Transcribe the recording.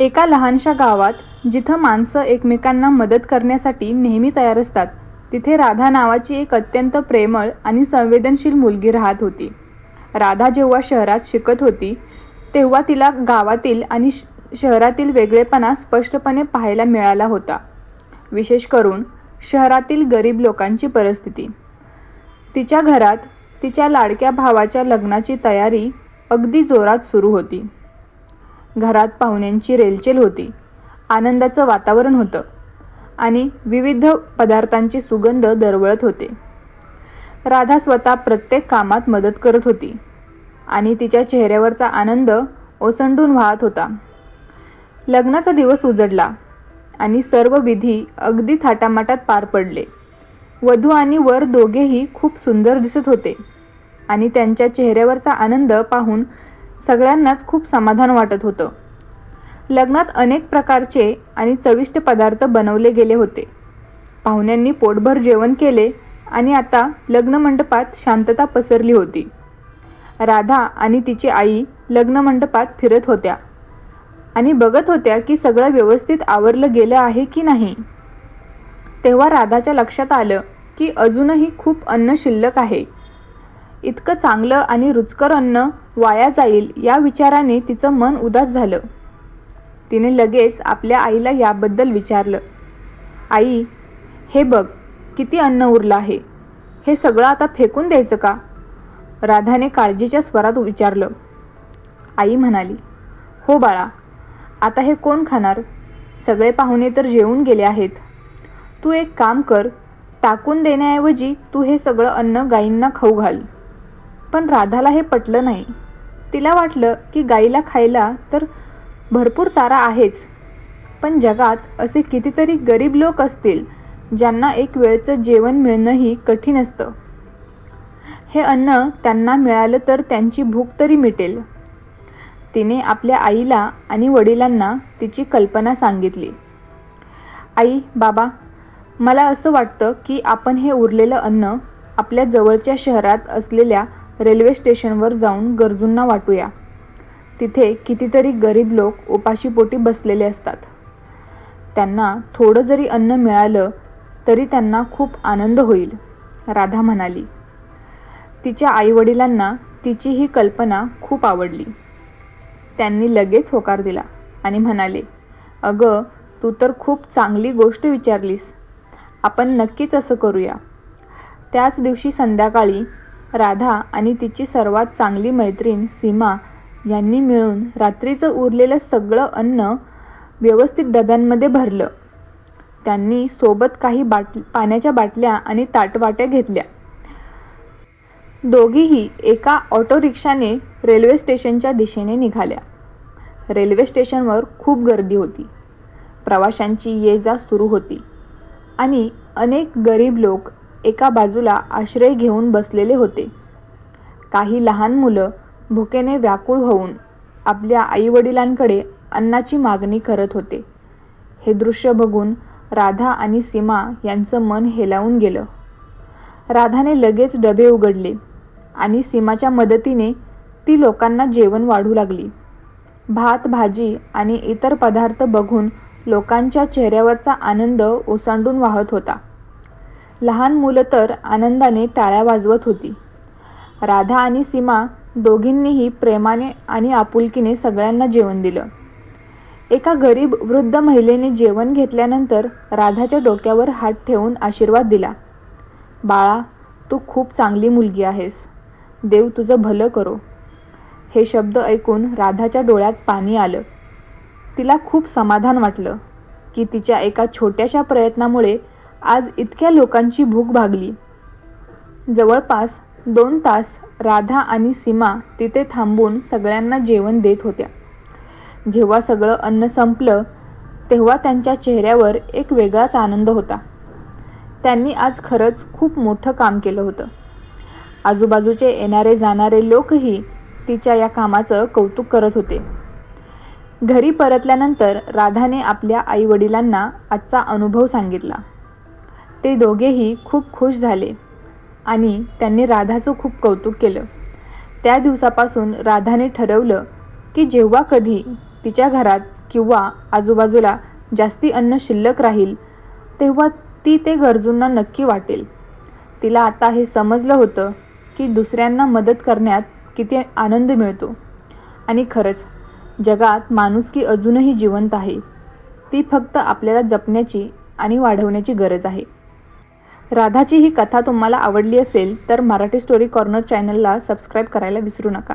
एका लहानशा गावात जिथं माणसं एकमेकांना मदत करण्यासाठी नेहमी तयार असतात तिथे राधा नावाची एक अत्यंत प्रेमळ आणि संवेदनशील मुलगी राहत होती. राधा जेव्हा शहरात शिकत होती तेव्हा तिला गावातील आणि श- शहरातील वेगळेपणा स्पष्टपणे पाहायला मिळाला होता. विशेष करून शहरातील गरीब लोकांची परिस्थिती. तिच्या घरात तिच्या लाडक्या भावाच्या लग्नाची तयारी अगदी जोरात सुरू होती. घरात पाहुण्यांची रेलचेल होती. आनंदाचं वातावरण होतं आणि विविध पदार्थांची सुगंध दरवळत होते. राधा स्वतः प्रत्येक कामात मदत करत होती आणि तिच्या चेहऱ्यावरचा आनंद ओसंडून वाहत होता. लग्नाचा दिवस उजडला आणि सर्व विधी अगदी थाटामाटात पार पडले. वधू आणि वर दोघेही खूप सुंदर दिसत होते आणि त्यांच्या चेहऱ्यावरचा आनंद पाहून सगळ्यांनाच खूप समाधान वाटत होतं. लग्नात अनेक प्रकारचे आणि चविष्ट पदार्थ बनवले गेले होते. पाहुण्यांनी पोटभर जेवण केले आणि आता लग्नमंडपात शांतता पसरली होती. राधा आणि तिची आई लग्नमंडपात फिरत होत्या आणि बघत होत्या की सगळं व्यवस्थित आवरलं गेलं आहे की नाही. तेव्हा राधाच्या लक्षात आलं की अजूनही खूप अन्न शिल्लक आहे. इतकं चांगलं आणि रुचकर अन्न वाया जाईल या विचाराने तिचं मन उदास झालं. तिने लगेच आपल्या आईला याबद्दल विचारलं. आई हे बघ किती अन्न उरलं आहे. हे सगळं आता फेकून द्यायचं का? राधाने काळजीच्या स्वरात विचारलं. आई म्हणाली हो बाळा आता हे कोण खाणार? सगळे पाहुणे तर जेवून गेले आहेत. तू एक काम कर टाकून देण्याऐवजी तू हे सगळं अन्न गायींना खाऊ घाल. पण राधाला हे पटलं नाही. तिला वाटलं की गाईला खायला तर भरपूर चारा आहेच. पण जगात असे कितीतरी गरीब लोक असतील ज्यांना एक वेळचं जेवण मिळणंही कठीण असतं. हे अन्न त्यांना मिळालं तर त्यांची भूक तरी मिटेल. तिने आपल्या आईला आणि वडिलांना तिची कल्पना सांगितली. आई बाबा मला असं वाटतं की आपण हे उरलेलं अन्न आपल्या जवळच्या शहरात असलेल्या रेल्वे स्टेशनवर जाऊन गरजूंना वाटूया. तिथे कितीतरी गरीब लोक उपाशीपोटी बसलेले असतात. त्यांना थोडं जरी अन्न मिळालं तरी त्यांना खूप आनंद होईल राधा म्हणाली. तिच्या आईवडिलांना तिची ही कल्पना खूप आवडली. त्यांनी लगेच होकार दिला आणि म्हणाले अगं तू तर खूप चांगली गोष्ट विचारलीस. आपण नक्कीच असं करूया. त्याच दिवशी संध्याकाळी राधा आणि तिची सर्वात चांगली मैत्रीण सीमा यांनी मिळून रात्रीचं उरलेलं सगळं अन्न व्यवस्थित डब्यांमध्ये भरलं. त्यांनी सोबत काही बाट पाण्याच्या बाटल्या आणि ताटवाट्या घेतल्या. दोघीही एका ऑटो रिक्षाने रेल्वे स्टेशनच्या दिशेने निघाल्या. रेल्वे स्टेशनवर खूप गर्दी होती. प्रवाशांची ये जा सुरू होती आणि अनेक गरीब लोक एका बाजूला आश्रय घेऊन बसलेले होते. काही लहान मुलं भुकेने व्याकुळ होऊन आपल्या आईवडिलांकडे अन्नाची मागणी करत होते. हे दृश्य बघून राधा आणि सीमा यांचं मन हेलावून गेलं. राधाने लगेच डबे उघडले आणि सीमाच्या मदतीने ती लोकांना जेवण वाढू लागली. भात भाजी आणि इतर पदार्थ बघून लोकांच्या चेहऱ्यावरचा आनंद ओसांडून वाहत होता. लहान मुलं तर आनंदाने टाळ्या वाजवत होती. राधा आणि सीमा दोघींनीही प्रेमाने आणि आपुलकीने सगळ्यांना जेवण दिलं. एका गरीब वृद्ध महिलेने जेवण घेतल्यानंतर राधाच्या डोक्यावर हात ठेवून आशीर्वाद दिला. बाळा तू खूप चांगली मुलगी आहेस. देव तुझं भलं करो. हे शब्द ऐकून राधाच्या डोळ्यात पाणी आलं. तिला खूप समाधान वाटलं की तिच्या एका छोट्याशा प्रयत्नामुळे आज इतक्या लोकांची भूक भागली. जवळपास दोन तास राधा आणि सीमा तिथे थांबून सगळ्यांना जेवण देत होत्या. जेव्हा सगळं अन्न संपलं तेव्हा त्यांच्या चेहऱ्यावर एक वेगळाच आनंद होता. त्यांनी आज खरंच खूप मोठं काम केलं होतं. आजूबाजूचे येणारे जाणारे लोकही तिच्या या कामाचं कौतुक करत होते. घरी परतल्यानंतर राधाने आपल्या आईवडिलांना आजचा अनुभव सांगितला. ते दोघेही खूप खुश झाले आणि त्यांनी राधाचं खूप कौतुक केलं. त्या दिवसापासून राधाने ठरवलं की जेव्हा कधी तिच्या घरात किंवा आजूबाजूला जास्ती अन्न शिल्लक राहील तेव्हा ती ते गरजूंना नक्की वाटेल. तिला आता हे समजलं होतं की दुसऱ्यांना मदत करण्यात किती आनंद मिळतो. आणि खरंच जगात माणुसकी अजूनही जिवंत आहे. ती फक्त आपल्याला जपण्याची आणि वाढवण्याची गरज आहे. राधाची ही कथा तुम्हाला आवडली असेल तर मराठी स्टोरी कॉर्नर चॅनलला सबस्क्राईब करायला विसरू नका.